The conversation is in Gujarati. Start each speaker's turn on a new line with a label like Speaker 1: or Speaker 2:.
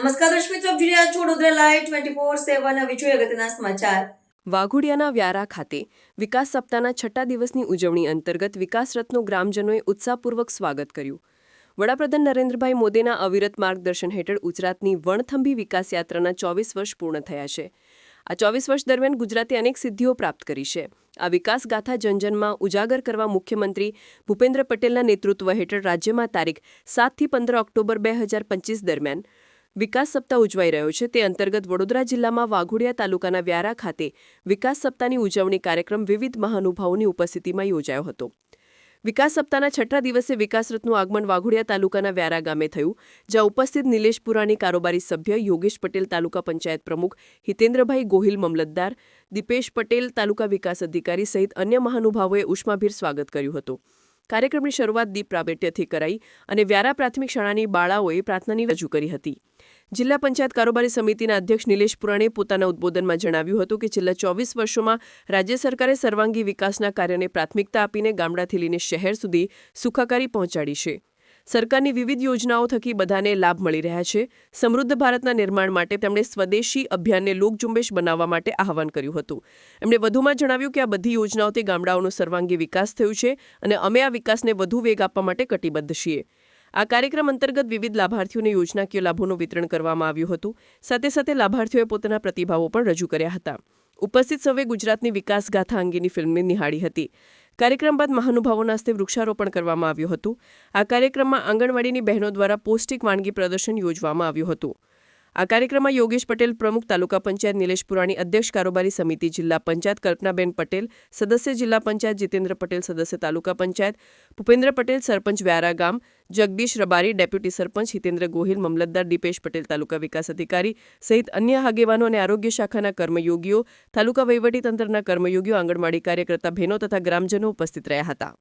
Speaker 1: નમસ્કાર દર્શક મિત્રો જોઈ છો લાઈવ ટ્વેન્ટી ફોર સેવન અગત્યના સમાચાર.
Speaker 2: વાઘોડિયાના વ્યારા ખાતે વિકાસ સપ્તાહના છઠ્ઠા દિવસની ઉજવણી અંતર્ગત વિકાસ રત્નો ગ્રામજનોએ ઉત્સાહપૂર્વક સ્વાગત કર્યું. વડાપ્રધાન નરેન્દ્રભાઈ મોદીના અવિરત માર્ગદર્શન હેઠળ ગુજરાતની વણથંભી વિકાસ યાત્રાના ચોવીસ વર્ષ પૂર્ણ થયા છે. આ ચોવીસ વર્ષ દરમિયાન ગુજરાતે અનેક સિદ્ધિઓ પ્રાપ્ત કરી છે. આ વિકાસ ગાથા જનજનમાં ઉજાગર કરવા મુખ્યમંત્રી ભૂપેન્દ્ર પટેલના નેતૃત્વ હેઠળ રાજ્યમાં તારીખ સાતથી પંદર ઓક્ટોબર બે હજાર પચીસ દરમિયાન વિકાસ સપ્તાહ ઉજવાઈ રહ્યો છે. તે અંતર્ગત વડોદરા જિલ્લામાં વાઘોડિયા તાલુકાના વ્યારા ખાતે વિકાસ સપ્તાહની ઉજવણી કાર્યક્રમ વિવિધ મહાનુભાવોની ઉપસ્થિતિમાં યોજાયો હતો. વિકાસ સપ્તાહના છઠ્ઠા દિવસે વિકાસ રથનું આગમન વાઘોડિયા તાલુકાના વ્યારા ગામે થયું, જ્યાં ઉપસ્થિત નિલેશ પુરાણી, કારોબારી સભ્ય, યોગેશ પટેલ, તાલુકા પંચાયત પ્રમુખ, હિતેન્દ્રભાઈ ગોહિલ, મામલતદાર, દીપેશ પટેલ, તાલુકા વિકાસ અધિકારી સહિત અન્ય મહાનુભાવોએ ઉષ્માભીર સ્વાગત કર્યું હતું. કાર્યક્રમની શરૂઆત દીપ પ્રાગટ્યથી કરાઈ અને વ્યારા પ્રાથમિક શાળાની બાળાઓએ પ્રાર્થનાની રજૂ કરી હતી. જિલ્લા પંચાયત કારોબારી સમિતિના અધ્યક્ષ નિલેશ પુરાણે પોતાના ઉદબોધનમાં જણાવ્યું હતું કે છેલ્લા ચોવીસ વર્ષોમાં રાજ્ય સરકારે સર્વાંગી વિકાસના કાર્યને પ્રાથમિકતા આપીને ગામડાથી લઈને શહેર સુધી સુખાકારી પહોંચાડી છે. સરકારની વિવિધ યોજનાઓ થકી બધાને લાભ મળી રહ્યા છે. સમૃદ્ધ ભારતના નિર્માણ માટે તેમણે સ્વદેશી અભિયાનને લોકઝુંબેશ બનાવવા માટે આહવાન કર્યું હતું. એમણે વધુમાં જણાવ્યું કે આ બધી યોજનાઓથી ગામડાઓનો સર્વાંગી વિકાસ થયો છે અને અમે આ વિકાસને વધુ વેગ આપવા માટે કટિબદ્ધ છીએ. આ કાર્યક્રમ અંતર્ગત વિવિધ લાભાર્થીઓને યોજનાકીય લાભોનું વિતરણ કરવામાં આવ્યું હતું. સાથે સાથે લાભાર્થીઓએ પોતાના પ્રતિભાવો પણ રજૂ કર્યા હતા. ઉપસ્થિત સૌએ ગુજરાતની વિકાસગાથા અંગેની ફિલ્મને નિહાળી હતી. કાર્યક્રમ બાદ મહાનુભાવોના હસ્તે વૃક્ષારોપણ કરવામાં આવ્યું હતું. આ કાર્યક્રમમાં આંગણવાડીની બહેનો દ્વારા પૌષ્ટિક વાનગી પ્રદર્શન યોજવામાં આવ્યું હતું. આ કાર્યક્રમમાં યોગેશ પટેલ પ્રમુખ તાલુકા પંચાયત નિલેશ પુરાણી અધ્યક્ષ કારોબારી સમિતિ જિલ્લા પંચાયત કલ્પનાબેન પટેલ, સદસ્ય જિલ્લા પંચાયત જીતેન્દ્ર પટેલ, સદસ્ય તાલુકા પંચાયત ભૂપેન્દ્ર પટેલ, સરપંચ વ્યારા ગામ જગદીશ રબારી, ડેપ્યુટી સરપંચ હિતેન્દ્ર ગોહિલ, મામલતદાર દીપેશ પટેલ, તાલુકા વિકાસ અધિકારી સહિત અન્ય આગેવાનો અને આરોગ્ય શાખાના કર્મયોગીઓ, તાલુકા વહીવટીતંત્રના કર્મયોગીઓ, આંગણવાડી કાર્યકર્તા બહેનો તથા ગ્રામજનો ઉપસ્થિત રહ્યા હતા.